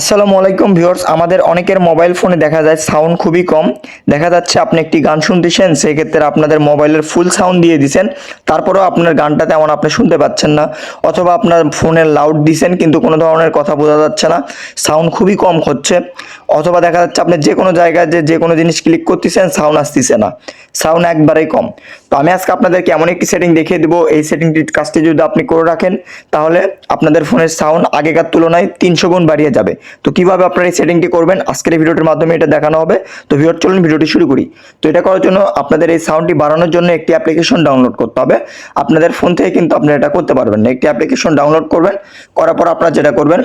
আসসালামু আলাইকুম ভিউয়ার্স, আমাদের অনেকের মোবাইল ফোনে দেখা যায় সাউন্ড খুবই কম। দেখা যাচ্ছে আপনি একটি গান শুনতেছেন, সেক্ষেত্রে আপনাদের মোবাইলের ফুল সাউন্ড দিয়ে দিছেন। তারপরেও আপনার গানটা তেমন আপনি শুনতে পাচ্ছেন না, অথবা আপনার ফোনের লাউড দিছেন, কিন্তু কোনো ধরনের কথা বোঝা যাচ্ছে না, সাউন্ড খুবই কম হচ্ছে। অথবা দেখা যাচ্ছে আপনি যে কোনো জায়গায় যে যে কোনো জিনিস ক্লিক করতেছেন, সাউন্ড আসতেছে না, সাউন্ড একবারেই কম। তো আমি আজকে আপনাদেরকে এমন একটি সেটিং দেখিয়ে দেবো, এই সেটিংটি কাজটি যদি আপনি করে রাখেন, তাহলে আপনাদের ফোনের সাউন্ড আগেকার তুলনায় তিনশো গুণ বাড়িয়ে যাবে। তো কীভাবে আপনারা এই সেটিংটি করবেন? আজকের এই ভিডিওটির মাধ্যমে এটা দেখানো হবে। তো ভিডিও চলুন ভিডিওটি শুরু করি। তো এটা করার জন্য আপনাদের এই সাউন্ডটি বাড়ানোর জন্য একটি অ্যাপ্লিকেশন ডাউনলোড করতে হবে। আপনাদের ফোন থেকে কিন্তু আপনারা এটা করতে পারবেন না। একটি অ্যাপ্লিকেশন ডাউনলোড করবেন। করার পর আপনারা যেটা করবেন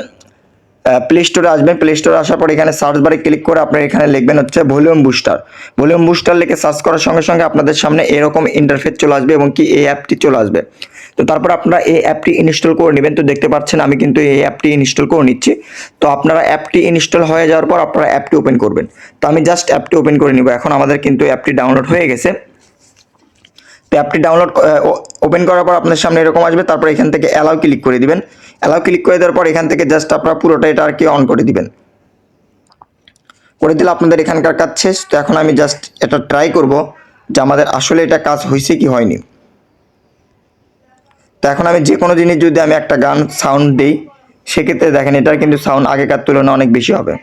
প্লে স্টোরে আসবেন। প্লে স্টোরে আসার পর এখানে সার্চ বারে ক্লিক করে আপনার এখানে লিখবেন হচ্ছে ভলিউম বুস্টার ভলিউম বুস্টার লিখে সার্চ করার সঙ্গে সঙ্গে আপনাদের সামনে এরকম ইন্টারফেস চলে আসবে এবং কি এই অ্যাপটি চলে আসবে। তো তারপর আপনারা এই অ্যাপটি ইনস্টল করে নেবেন। তো দেখতে পাচ্ছেন আমি কিন্তু এই অ্যাপটি ইনস্টল করে নিচ্ছি। তো আপনারা অ্যাপটি ইনস্টল হয়ে যাওয়ার পর আপনারা অ্যাপটি ওপেন করবেন। তো আমি জাস্ট অ্যাপটি ওপেন করে নিব। এখন আমাদের কিন্তু অ্যাপটি ডাউনলোড হয়ে গেছে। তো অ্যাপটি ডাউনলোড ওপেন করার পর আপনার সামনে এরকম আসবে। তারপর এখান থেকে অ্যালাউ ক্লিক করে দিবেন। অ্যালাউ ক্লিক করে দেওয়ার পর এখান থেকে জাস্ট আপনারা পুরোটা এটা আর কি অন করে দিবেন। করে দিলে আপনাদের এখানকার কাজ শেষ। তো এখন আমি জাস্ট এটা ট্রাই করব যে আমাদের আসলে এটা কাজ হয়েছে কি হয়নি। তো এখন আমি যে কোনো জিনিস যদি আমি একটা গান সাউন্ড দিই, সেক্ষেত্রে দেখেন এটার কিন্তু সাউন্ড আগেকার তুলনায় অনেক বেশি হবে।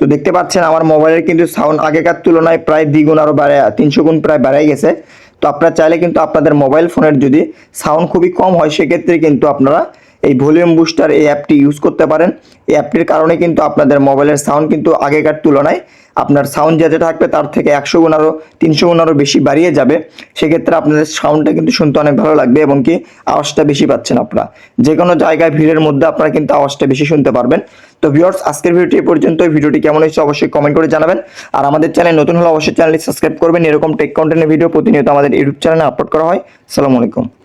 তো দেখতে পাচ্ছেন আমার মোবাইলের কিন্তু সাউন্ড আগেকার তুলনায় প্রায় দ্বিগুণ আরও বাড়ে তিনশো গুণ প্রায় বাড়াই গেছে। তো আপনারা চাইলে কিন্তু আপনাদের মোবাইল ফোনের যদি সাউন্ড খুবই কম হয়, সেক্ষেত্রে কিন্তু আপনারা এই ভলিউম বুস্টার এই অ্যাপটি ইউজ করতে পারেন। এই অ্যাপটির কারণে কিন্তু আপনাদের মোবাইলের সাউন্ড কিন্তু আগেকার তুলনায় আপনার সাউন্ড যেটা থাকবে তার থেকে একশো গুণ আরও তিনশো গুণ আরও বেশি বাড়িয়ে যাবে। সেক্ষেত্রে আপনাদের সাউন্ডটা কিন্তু শুনতে অনেক ভালো লাগবে এবং কি আওয়াজটা বেশি পাচ্ছেন আপনারা। যে কোনো জায়গায়, ভিড়ের মধ্যে আপনারা কিন্তু আওয়াজটা বেশি শুনতে পারবেন। তো ভিউয়ার্স আজকের ভিডিওটি পর্যন্ত ভিডিওটি কেমন হয়েছে অবশ্যই কমেন্ট করে জানাবেন। আর আমাদের চ্যানেল নতুন হলে অবশ্যই চ্যানেলটি সাবস্ক্রাইব করবেন। এরকম টেক কন্টেন্টের ভিডিও প্রতিনিয়ত আমাদের ইউটিউব চ্যানেলে আপলোড করা হয়। আসসালামু আলাইকুম।